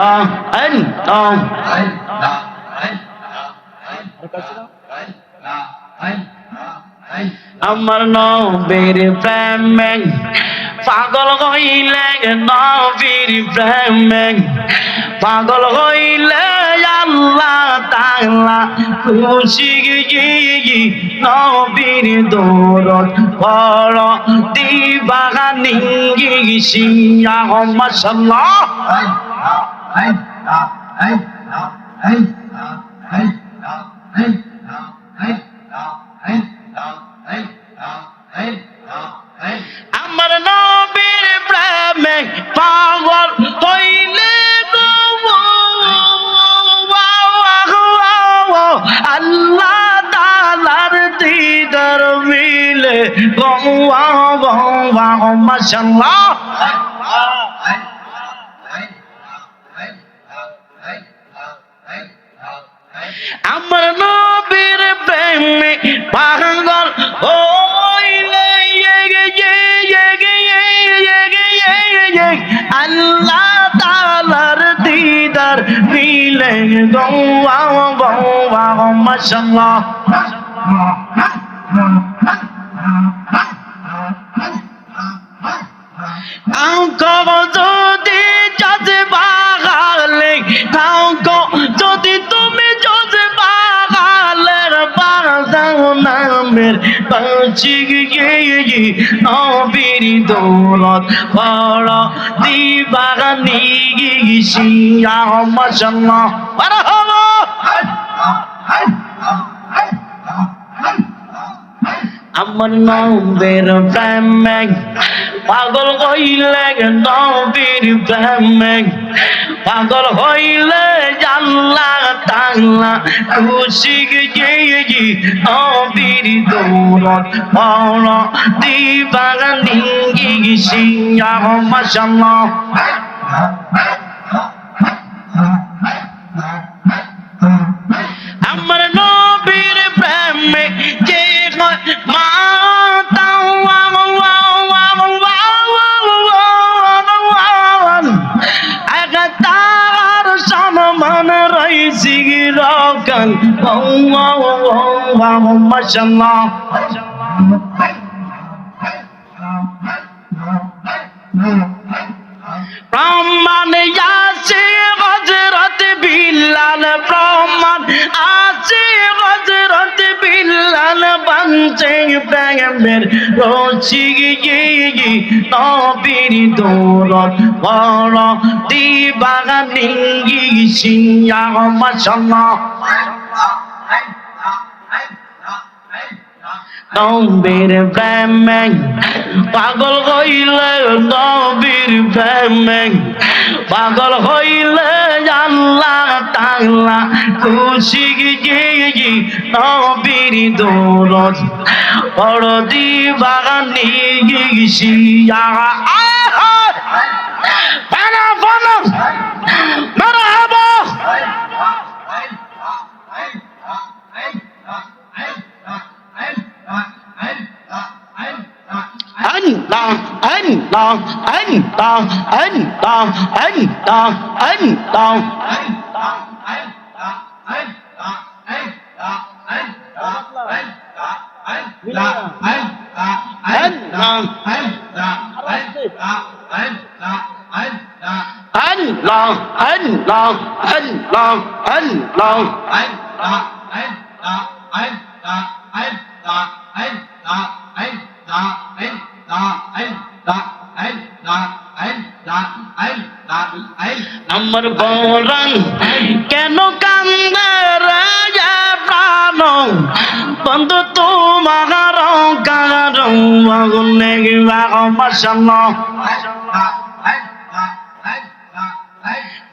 আল্লাহ আল্লাহ আমার নবীর প্রেমে পাগল হইলে নবীর প্রেমে পাগল হইলে আল্লাহ তাআলা খুশি গিয়ে নবীর দৌলত বড় দিবাগানি গিয়ে মাশাআল্লাহ আমার নবীর প্রেমে পাগল হইলে গো আল্লাহ তালার দিদার মিলে গৌয়া গৌয়া মাশাল্লাহ আমার নবীর প্রেমে পাগল হইলে আল্লাহ তালার দিদার মিলে গৌয়া গৌয়া মাশাল্লাহ নবীর দৌলত বড় দিবাগানি গিয়েছিয়া মাশাল্লাহ আমার নবের প্রেমে পাগল হইলে নবীর প্রেমে। পাগল হইলে আল্লাহ তাআলা খুশি গিয়ে নবীর দৌলত। বড় দিবাগানি গিয়েছিয়া মাশাল্লাহ আমার রকল মাশাল্লাহ প্রমাণ আছে হজরত বিল্লাল প্রমাণ আছে হজরত বিল্লাল বাঞ্চে প্রেমের নবীর দৌলত বড় দিবাগানি সিয়া নবীর প্রেমে পাগল হইলে নবীর প্রেমে পাগল হইলে আল্লাহ তাআলা খুশি গিয়ে নবীর দৌলত। long, and long, and long, and long, and long. And long. বড় দিবাগানি গিয়েছিয়া বানা বানা মারহাবা Allah, Allah, Allah, Allah, Allah, Allah. Allah, Allah, Allah, Allah. আমার বরান কেন কান্দে রাজা প্রাণ বন্ধু তোমার কার আগুনে মাসাল্লাহ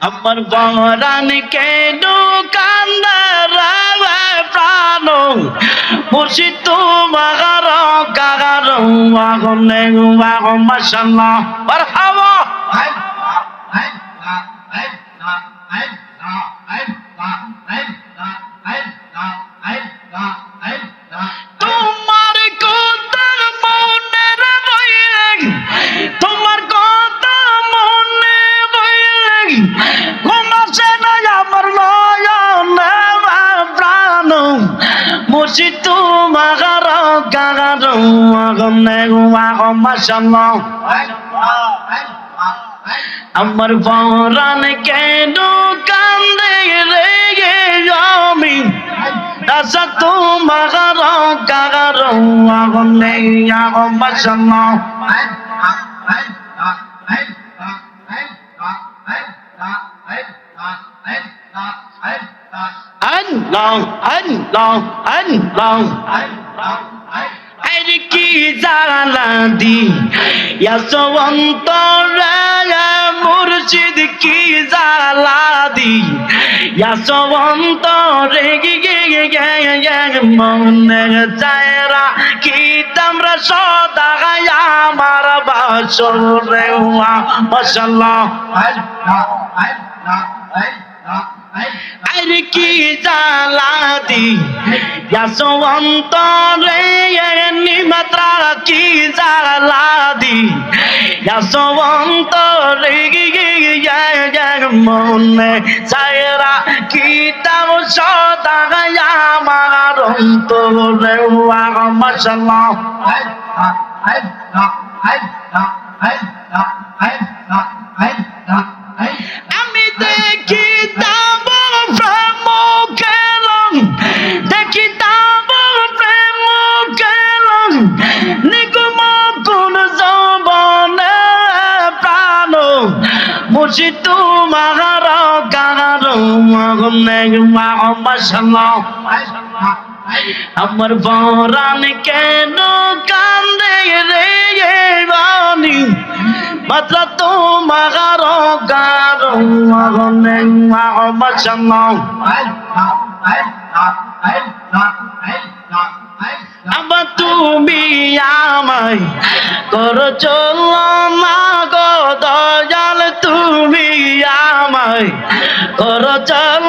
আমার বরান কেন কান্দে রাজা প্রাণ মুর্শিদ তোমার কার আগুনে মাসাল্লাহ মারহাবা বইলে ঘুমাসে না আমার নয়ন প্রাণ। মুর্শিদ তোমার কাগার আগনে আগম মাশাল্লাহ আমার পরাণ কেন কান্দে রে আমি? আশা তোমার কাগার আগনে আগম মাশাল্লাহ আল্লাহ আল্লাহ আল্লাহ আর কি জালা দি ইয়াসবন্ত রায়া মুর্শিদ কি জালা দি ইয়াসবন্ত রে গে গে গে গে গে মনে চায়রা কি তোমরা সদা আমার বাসর রে ওয়া মাশাআল্লাহ আর কি জালা দি? ইয়াসবন্ত রে নিমাত্রা কি জালা দি? ইয়াসবন্ত রে মনে চায়রা কি তাম সদা আমার অন্তরে ওয়া আমি দেখি নিগম কোন জবনে প্রাণ। মুছি তোমার গার মগনে মাশাল্লাহ আমার বরান কেন কান্দে রে বানি মাত্র তোমার গার মগনে তুমি আমায় কর চল না গো দয়াল, তুমি আমায় কর চল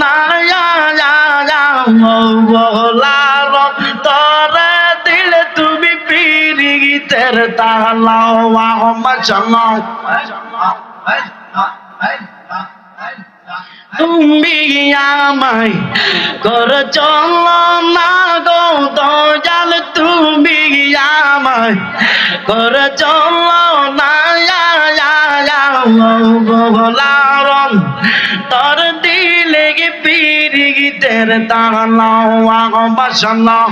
না বলার তরে দিলে তুমি পিরিগিতের তালাও মাশাল্লাহ তুমি আমায় কর চল না গো দয়াল, তুমি আমায় কর চল না বলারম তর দিলে গে পিরি গীতের তালাও আগ বাসাল্লাহ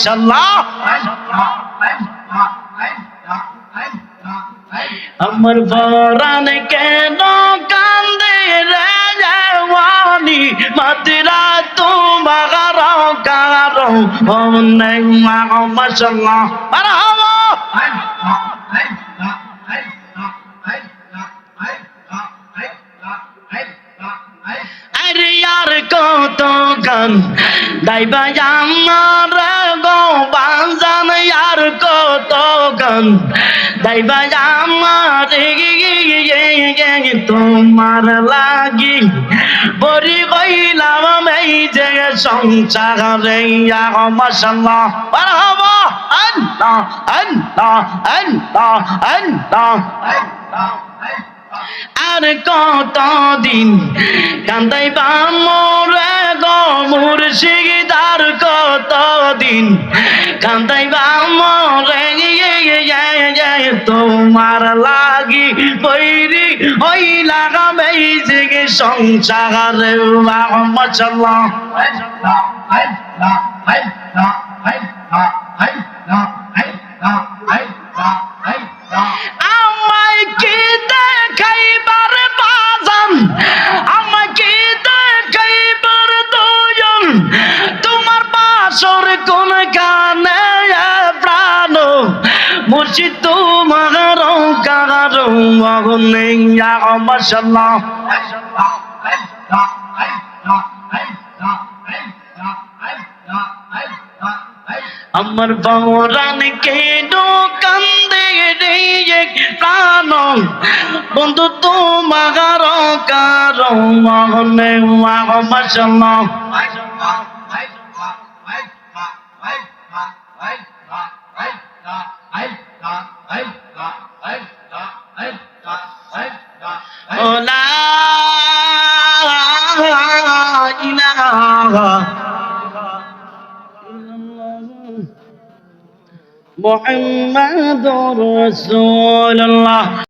মশাল্লাহ আমার বরান কেন কান্দে রে জওয়ানি? মাতরা তোমার গার আগুনে মশাল্লাহ মারহাবা আরে আর কত গান দাইবা আমার কত গান? দাইবা আমার তোমার লাগি। বরি কইলাম এই যে সংসার মশাল্লাহ। মারহাবা, আল্লাহ আল্লাহ আল্লাহ আল্লাহ। আর কত দিন কান্দাই বামরে গো মুর্শিদার কত দিন কান্দাই বামরে তোমার লাগি বৈরি ওই লাগাবে যে সংসারে। মশাল্লাহ আমায় কি মশাল্লাহ Hey, আমার বরানকে কান্দে রে প্রাণ বন্ধু তোমার কারণ মনে মাশাল্লাহ। محمد رسول الله.